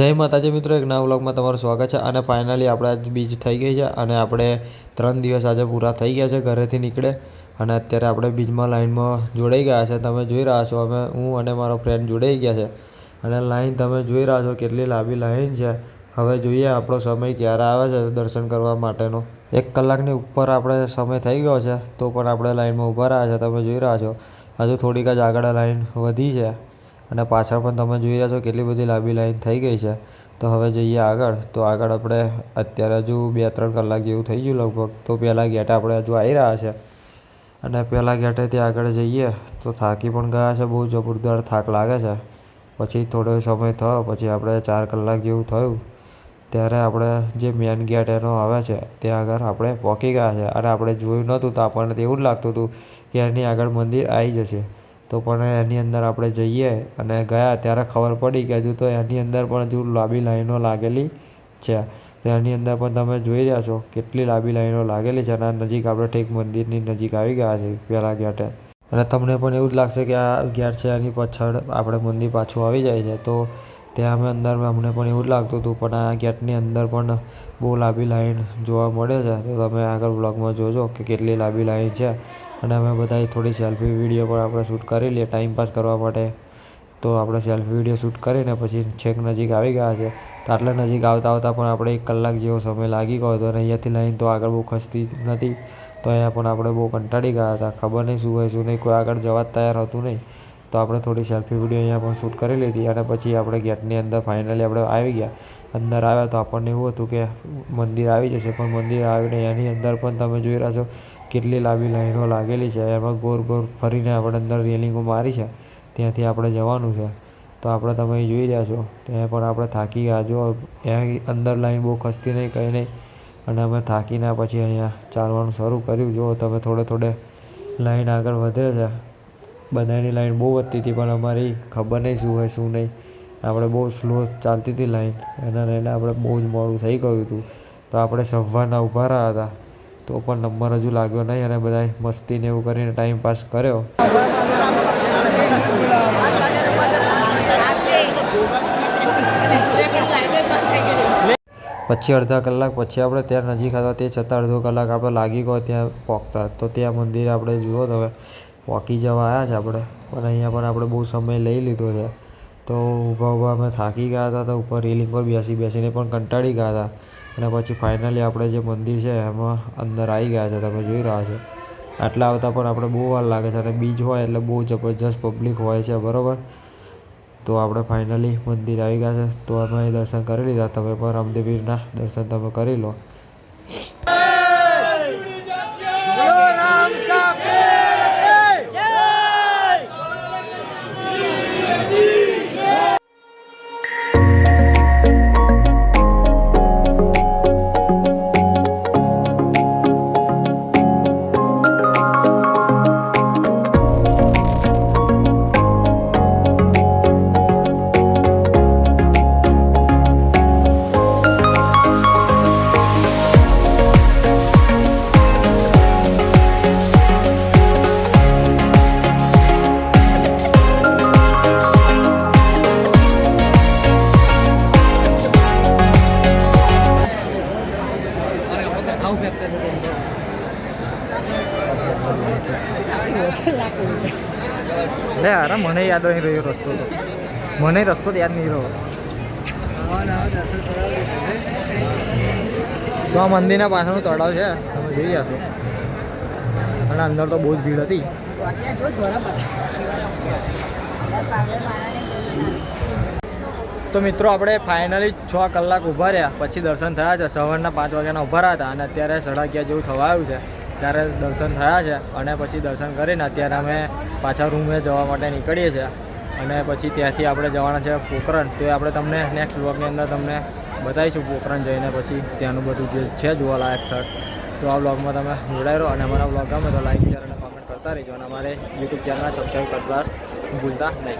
જય માતાજી મિત્રો, એક નવા વ્લોગમાં તમારું સ્વાગત છે અને ફાઇનલી આપણે આજ બીજ થઈ ગઈ છે અને આપણે ત્રણ દિવસ આજે પૂરા થઈ ગયા છે ઘરેથી નીકળે અને અત્યારે આપણે બીજમાં લાઇનમાં જોડાઈ ગયા છે. તમે જોઈ રહ્યા છો, અમે હું અને મારો ફ્રેન્ડ જોડાઈ ગયા છે અને લાઈન તમે જોઈ રહ્યા છો કેટલી લાંબી લાઈન છે. હવે જોઈએ આપણો સમય ક્યારે આવે છે દર્શન કરવા માટેનો. એક કલાકની ઉપર આપણે સમય થઈ ગયો છે તો પણ આપણે લાઈનમાં ઊભા રહ્યા છે. તમે જોઈ રહ્યા છો, હજુ થોડીક જ આગળ લાઈન વધી છે. અને પાછળ પણ તમે જોઈ રહ્યા છો કેટલી બધી લાંબી લાઈન થઈ ગઈ છે. તો હવે જઈએ આગળ. તો આગળ આપણે અત્યારે હજુ બે ત્રણ કલાક જેવું થઈ ગયું લગભગ. તો પહેલાં ગેટ આપણે હજુ આવી રહ્યા છે. અને પહેલાં ગેટેથી આગળ જઈએ તો થાકી પણ ગયા છે. બહુ જબરદાર થાક લાગે છે. પછી થોડો સમય થયો, પછી આપણે ચાર કલાક જેવું થયું. ત્યારે આપણે જે મેન ગેટ એનો આવે છે, ત્યાં આગળ આપણે પહોંચી ગયા છે. અને આપણે જોયું નહોતું તો આપણને તો એવું જ લાગતું હતું કે એની આગળ મંદિર આવી જશે. તો પણ એની અંદર આપણે જઈએ અને ગયા ત્યારે ખબર પડી કે હજુ તો એની અંદર પણ હજુ લાંબી લાઈનો લાગેલી છે. તો એની અંદર પણ તમે જોઈ રહ્યા છો કેટલી લાંબી લાઈનો લાગેલી છે અને નજીક આપણે ઠેક મંદિરની નજીક આવી ગયા છે પહેલાં ગેટે અને તમને પણ એવું જ લાગશે કે આ ગેટ છે એની પાછળ આપણે મંદિર પાછું આવી જાય છે. તો ત્યાં અમે અંદર અમને પણ એવું જ લાગતું હતું, પણ આ ગેટની અંદર પણ બહુ લાંબી લાઈન જોવા મળે છે. તો તમે આગળ બ્લોગમાં જોજો કે કેટલી લાંબી લાઈન છે. અને અમે બધાએ થોડી સેલ્ફી વીડિયો પણ આપણે શૂટ કરી લઈએ, ટાઈમ પાસ કરવા માટે. તો આપણે સેલ્ફી વીડિયો શૂટ કરીને પછી છેક નજીક આવી ગયા છે. તો આટલા નજીક આવતા આવતા પણ આપણે એક કલાક જેવો સમય લાગી ગયો હતો અને અહીંયાથી લાઈન તો આગળ બહુ ખસતી નથી. તો અહીંયા પણ આપણે બહુ કંટાળી ગયા હતા. ખબર નહીં શું હોય, શું નહીં, કોઈ આગળ જવા તૈયાર હતું નહીં. તો આપણે થોડી સેલ્ફી વીડિયો અહીંયા પણ શૂટ કરી લીધી અને પછી આપણે ગેટની અંદર ફાઇનલી આપણે આવી ગયા. અંદર આવ્યા તો આપણને એવું હતું કે મંદિર આવી જશે, પણ મંદિર આવીને એની અંદર પણ તમે જોઈ રહ્યા છો કેટલી લાંબી લાઈનો લાગેલી છે. એમાં ગોર ગોર ફરીને આપણે અંદર રેલિંગો મારી છે. ત્યાંથી આપણે જવાનું છે. તો આપણે તમે જોઈ રહ્યા છો. ત્યાં પણ આપણે થાકી ગયા જો. ત્યાં અંદર લાઈન બહુ ખસતી નહીં, કંઈ નહીં. અને અમે થાકીને પછી અહીંયા ચાલવાનું શરૂ કર્યું. જો તમે થોડે થોડે લાઈન આગળ વધે છે. બધાની લાઈન બહુ વધતી હતી, પણ અમારી ખબર નહીં શું હોય, શું નહીં. આપણે બહુ સ્લો ચાલતી હતી લાઈન. એના લઈને આપણે બહુ જ મોડું થઈ ગયું હતું. તો આપણે સવારના ઊભા રહ્યા હતા. તો પણ નંબર હજુ લાગ્યો નહીં અને બધા મસ્તીને એવું કરીને ટાઈમ પાસ કર્યો. પછી અડધા કલાક પછી આપણે ત્યાં નજીક હતા, તે છતાં અડધો કલાક આપણે લાગી ગયો ત્યાં પહોંચતા તો ત્યાં મંદિર આપણે જુઓ તમે પહોંચી જવા આવ્યા છે આપણે. પણ અહીંયા પણ આપણે બહુ સમય લઈ લીધો છે. તો ઊભા ઊભા અમે થાકી ગયા હતા તો ઉપર રેલિંગ પર બેસી બેસીને પણ કંટાળી ગયા હતા. અને પછી ફાઇનલી આપણે જે મંદિર છે એમાં અંદર આવી ગયા છે, તમે જોઈ રહ્યા છો. આટલા આવતા પણ આપણે બહુ વાર લાગે છે અને બીજ હોય એટલે બહુ જબરજસ્ત પબ્લિક હોય છે, બરાબર? તો આપણે ફાઇનલી મંદિર આવી ગયા છે. તો અમે દર્શન કરી લીધા. તમે પણ રામદેવીરના દર્શન તમે કરી લો. લે, અરે મને યાદ નહીં રહ્યો રસ્તો તો. મને રસ્તો યાદ નહીં રહ્યો. તો આ મંદિરના પાછળનું તળાવ છે, તમે જોઈ જશો અને અંદર તો બહુ જ ભીડ હતી. તો મિત્રો, આપણે ફાઇનલી છ કલાક ઊભા રહ્યા. પછી દર્શન થયા છે. સવારના પાંચ વાગ્યાના ઊભા રહ્યા હતા. અને અત્યારે સાડા અગિયાર જેવું થવા આવ્યું છે. ત્યારે દર્શન થયા છે અને પછી દર્શન કરીને અત્યારે અમે પાછા રૂમે જવા માટે નીકળીએ છીએ. અને પછી ત્યાંથી આપણે જવાના છે પોખરણ. તો આપણે તમને નેક્સ્ટ વ્લોગની અંદર તમને બતાવીશું પોખરણ જઈને પછી ત્યાંનું બધું જે છે જોવાલાયક સ્થળ. તો આ વ્લોગમાં તમે જોડાઈ રહો અને અમારા વ્લોગ ગમે તો લાઈક શેર અને કોમેન્ટ કરતા રહેજો. અને અમારે યુટ્યુબ ચેનલ સબસ્ક્રાઈબ કરતા ભૂલતા નહીં.